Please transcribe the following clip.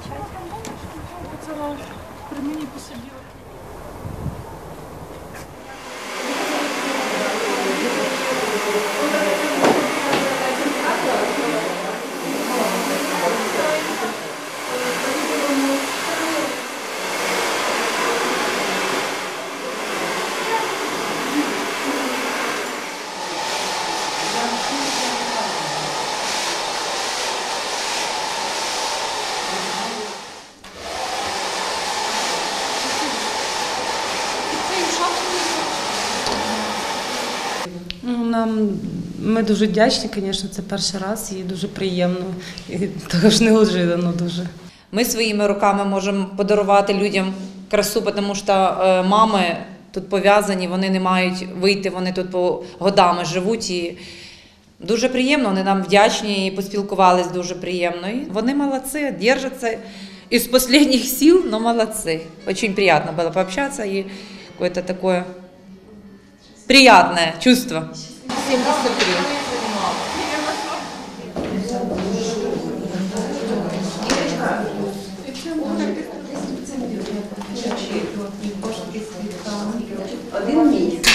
кричать. Це при мені посиділа. Нам ми дуже вдячні, звісно, це перший раз і дуже приємно. І також неожиданно дуже. Ми своїми руками можемо подарувати людям красу, тому що е, мами тут пов'язані, вони не мають вийти, вони тут по годами живуть. І дуже приємно, вони нам вдячні і поспілкувались дуже приємно. І вони молодці, держаться із останніх сил, но молодці. Очень приятно было пообщаться и какое-то такое чувство. 73. Один місяць.